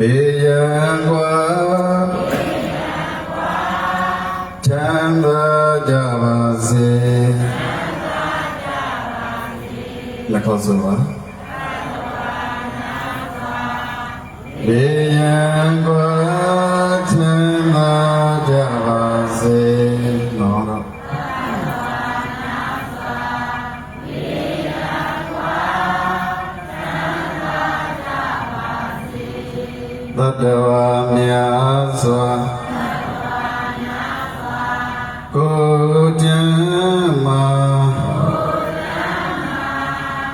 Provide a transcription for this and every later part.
ဘေးရန်ကွာချမ်းသာကြပါစေလက်ခေါ်ဆိုပါဘေးရန်ကွာ သတ္တဝါများစွာကိုယ်ကြံမှာ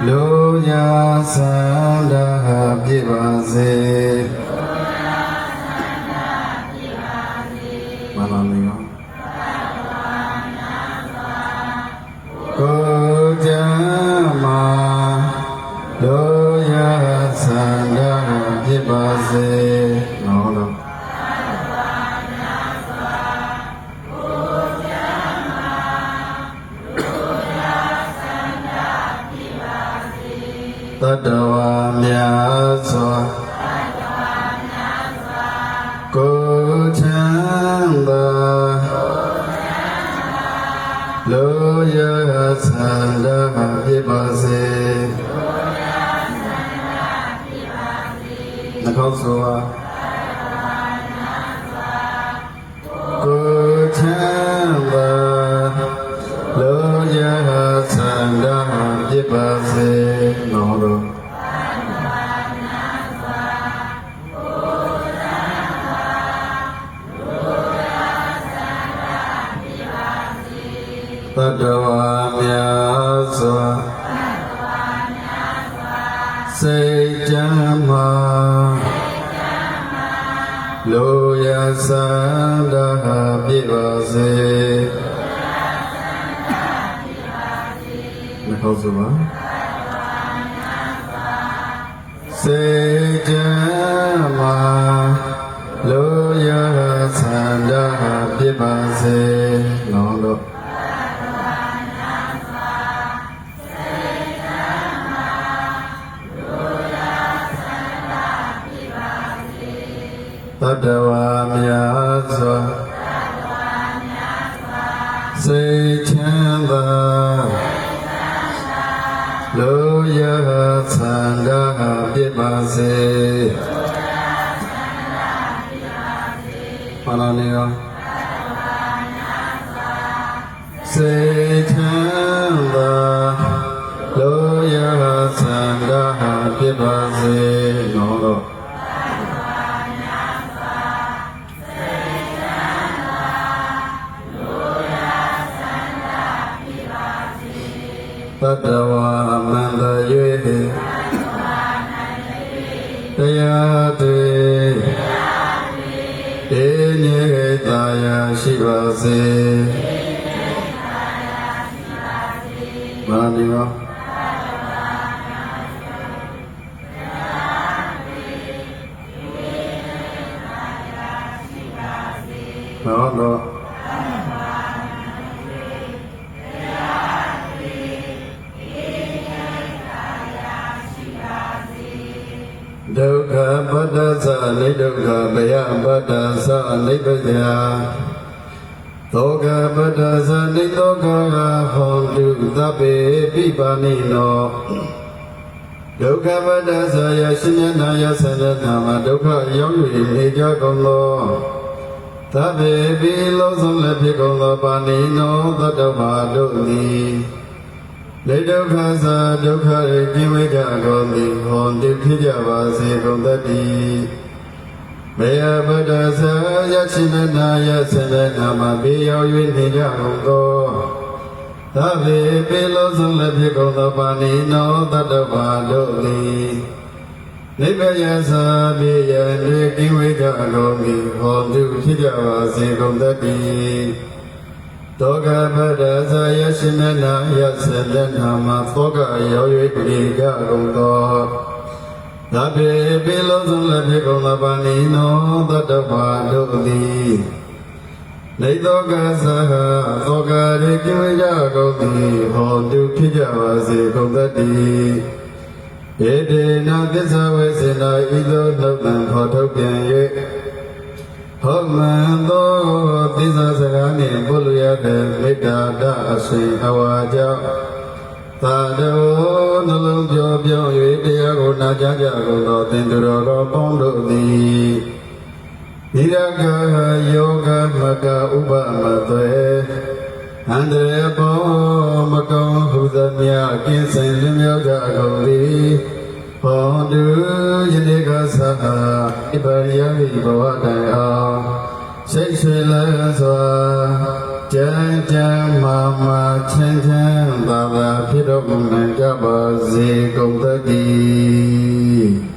လိုရာသန္တာပြည့်ပါစေမလာမင်းရောကိုယ်ကြံမှာလို တတဝါများစွာကိုယ်ချမ်းသာလိုရသန္တာဖြစ်ပါစေနှကောင်းစွာ တ္တဝါများစွာစိတ်ကြမ်းမှာလိုရာသန္တာပြည့်ပါစေမဟုတ်စပါစိတ်ကြမ်းမှာ တ္တဝါများစွာစိတ်ချမ်းသာလိုရသန္တာပြည့်ပါစေပါလာနေရောစိတ်ချမ်းသာလိုရသန္တာပြည့်ပါစေ သတ္တဝါမန္တ၍တရားတွေအေငြိသာယာရှိပါစေမာနိယောနောတော့ ဒုက္ခပတ္တသနိဒုက္ခဘယပတ္တသနိဗ္ဗယသောကပတ္တသနိသောကဟောတုသဗ္ဗေပိပါဏိနောဒုက္ခပတ္တသယရှင်မြတ်နာယဆန္ဒနာမှာဒုက္ခရောက်၍နေကြကုန်သောသဗ္ဗေပိလောဆုံးလည်းဖြစ်ကုန်သောပါဏိနောသတ္တဝါတို့သည် လေဒုက္ခသာဒုက္ခရေကျင်းဝေကြကုန်သည်ဟောတိဖြစ်ကြပါစေကုန်သတ္တိမေယဗဒ္ဒသာယချိနနာယသရနာမဘေရောက်၍နေကြကုန်သောသဗ္ဗေပေလောဆုံးလည်းဖြစ်ကုန်သောပါဏိနောတတ္တဝါတို့သည်နိဗ္ဗယသာဘေယံတွေကင်းဝေကြကုန်သည်ဟောတိဖြစ်ကြပါစေကုန်သတ္တိ တောကပတ္တဇာယရှင်မနာယသလနာမသောကရော၍ပြေကြကုန်သောသဗ္ဗေပိလုံးစုံလည်းဖြစ်ကုန်သောပါဏိနောတတ္တဝါတို့သည်နေသောကသဟသောကရေကျိုးကြကုန်သည်ဟောတုဖြစ်ကြပါစေကုန်သတ္တိယဧတေနသစ္စာဝေစေနာဤသို့နှုတ်တံဖော်ထုတ်ပြန်၍ဟောမံသောသစ္စာစကားနှင့် ပုလူရတဲ့မေတ္တာတအစဉ်အဝါကြောင့်သာတော်နှလုံးပြောင်းပြောင်း၍တရားကိုနာကြားကြကုန်သောသင်သူတော်ကောင်းပေါင်းတို့သည်ဒီရကယောဂမကဥပမသွေအန္တရာယ်ပေါ်မကောင်းဟုသမျှကင်းစင်လင်းမြောက်ကြကုန်သည်ဘောတုယနေ့ကသာဣပရိယမိဘဝတိုင်အောင် စိတ်ဆွေလန်းစွာကြမ်းကြမ်းမာမာချမ်းချမ်းသာသာဖြစ်တော်မူနိုင်ကြပါစေကုန်သတည်း